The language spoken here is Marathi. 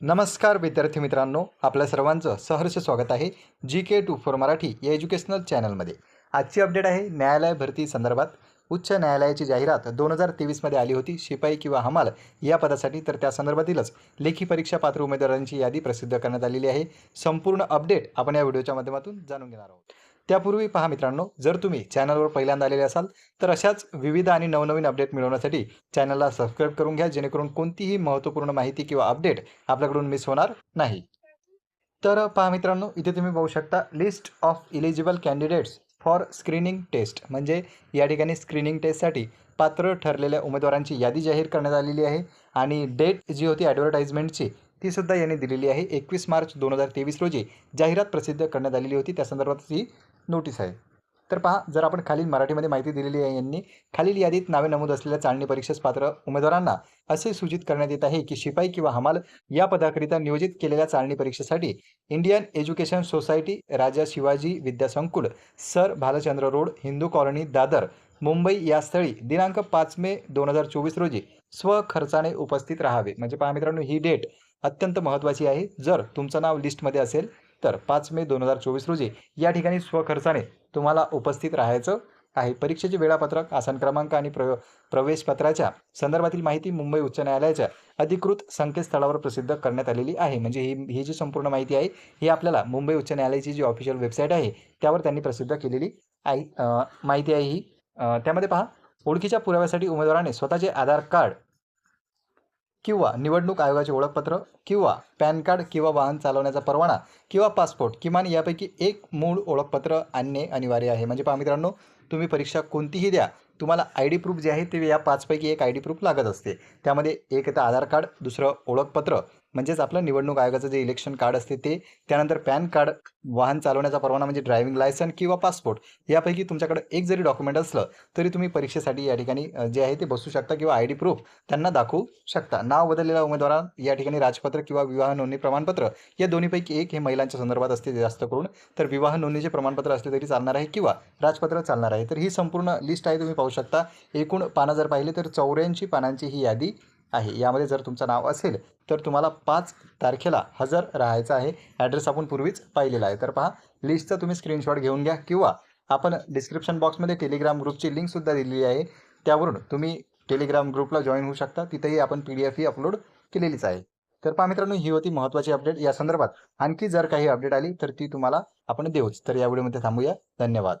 नमस्कार विद्यार्थी मित्रांनो आपल्या सर्वांचं सहर्ष स्वागत आहे G K two four Marathi या एज्युकेशनल चॅनलमध्ये. आजची अपडेट आहे न्यायालय भरती संदर्भात. उच्च न्यायालयाची जाहिरात दोन हजार तेवीसमध्ये आली होती शिपाई किंवा हमाल या पदासाठी तर त्या संदर्भातीलच लेखी परीक्षा पात्र उमेदवारांची यादी प्रसिद्ध करण्यात आलेली आहे. संपूर्ण अपडेट आपण या व्हिडिओच्या माध्यमातून जाणून घेणार आहोत. त्यापूर्वी पहा मित्रांनो जर तुम्ही चॅनलवर पहिल्यांदा आलेले असाल तर अशाच विविध आणि नवनवीन अपडेट मिळवण्यासाठी चॅनलला सबस्क्राईब करून घ्या जेणेकरून कोणतीही महत्त्वपूर्ण माहिती किंवा अपडेट आपल्याकडून मिस होणार नाही. तर पहा मित्रांनो इथे तुम्ही पाहू शकता list of eligible candidates for screening test म्हणजे या ठिकाणी स्क्रीनिंग टेस्टसाठी पात्र ठरलेल्या उमेदवारांची यादी जाहीर करण्यात आलेली आहे आणि डेट जी होती ॲडव्हर्टाइजमेंटची ती सुद्धा यांनी दिलेली आहे. एकवीस मार्च दोन हजार तेवीस रोजी जाहिरात प्रसिद्ध करण्यात आलेली होती. त्या संदर्भात ही नोटीस आहे. तर पहा जर आपण खालील मराठीमध्ये माहिती दिलेली आहे यांनी खालील यादीत नावे नमूद असलेल्या चालणी परीक्षेस पात्र उमेदवारांना असे सूचित करण्यात येत आहे की शिपाई किंवा हमाल या पदाकरिता नियोजित केलेल्या चालणी परीक्षेसाठी Indian education society Raja Shivaji Vidyasankul sir Bhalchandra road Hindu colony Dadar Mumbai या स्थळी दिनांक पाच मे दोन हजार चोवीस रोजी स्वखर्चाने उपस्थित राहावे. म्हणजे पहा मित्रांनो ही डेट अत्यंत महत्त्वाची आहे. जर तुमचं नाव लिस्टमध्ये असेल तर पाच मे दोन हजार चोवीस रोजी या ठिकाणी स्वखर्चाने तुम्हाला उपस्थित राहायचं आहे. परीक्षेचे वेळापत्रक आसन क्रमांक आणि प्र प्रवेशपत्राच्या संदर्भातील माहिती मुंबई उच्च न्यायालयाच्या अधिकृत संकेतस्थळावर प्रसिद्ध करण्यात आलेली आहे. म्हणजे ही ही जी संपूर्ण माहिती आहे ही आपल्याला मुंबई उच्च न्यायालयाची जी ऑफिशियल वेबसाईट आहे त्यावर त्यांनी प्रसिद्ध केलेली आहे माहिती आहे ही. त्यामध्ये पहा ओळखीच्या पुराव्यासाठी उमेदवाराने स्वतःचे आधार कार्ड किंवा निवडणूक आयोगाचे ओळखपत्र किंवा पॅन कार्ड किंवा वाहन चालवण्याचा परवाना किंवा पासपोर्ट किमान यापैकी एक मूळ ओळखपत्र आणणे अनिवार्य आहे. म्हणजे पहा मित्रांनो तुम्ही परीक्षा कोणतीही द्या तुम्हाला आय डी प्रूफ जे आहे ते या पाचपैकी एक आय डी प्रूफ लागत असते. त्यामध्ये एक येतं आधार कार्ड दुसरं ओळखपत्र म्हणजेच आपलं निवडणूक आयोगाचं जे इलेक्शन कार्ड असते ते त्यानंतर पॅन कार्ड वाहन चालवण्याचा परवाना म्हणजे ड्रायव्हिंग लायसन किंवा पासपोर्ट यापैकी तुमच्याकडे एक जरी डॉक्युमेंट असलं तरी तुम्ही परीक्षेसाठी या ठिकाणी जे आहे ते बसू शकता किंवा आय डी प्रूफ त्यांना दाखवू शकता. नाव बदललेल्या उमेदवार या ठिकाणी राजपत्र किंवा विवाह नोंदणी प्रमाणपत्र या दोन्हीपैकी एक हे महिलांच्या संदर्भात असते जास्त करून. तर विवाह नोंदणीचे प्रमाणपत्र असले तरी चालणार आहे किंवा राजपत्र चालणार आहे. तर ही संपूर्ण लिस्ट आहे तुम्ही पाहू शकता. एकूण पानं जर पाहिले तर चौऱ्याऐंशी पानांची ही यादी आहे. यामध्ये जर तुमचं नाव असेल तर तुम्हाला पाच तारखेला हजर राहायचं आहे. ॲड्रेस आपण पूर्वीच पाहिलेला आहे. तर पहा लिस्टचा तुम्ही स्क्रीनशॉट घेऊन घ्या किंवा आपण डिस्क्रिप्शन बॉक्समध्ये टेलिग्राम ग्रुपची लिंकसुद्धा दिलेली आहे. त्यावरून तुम्ही टेलिग्राम ग्रुपला जॉईन होऊ शकता. तिथेही आपण पी डी एफ ही अपलोड केलेलीच आहे. तर पहा मित्रांनो ही होती महत्त्वाची अपडेट या संदर्भात आणखी जर काही अपडेट आली तर ती तुम्हाला आपण देऊच. तर या व्हिडिओमध्ये थांबूया. धन्यवाद.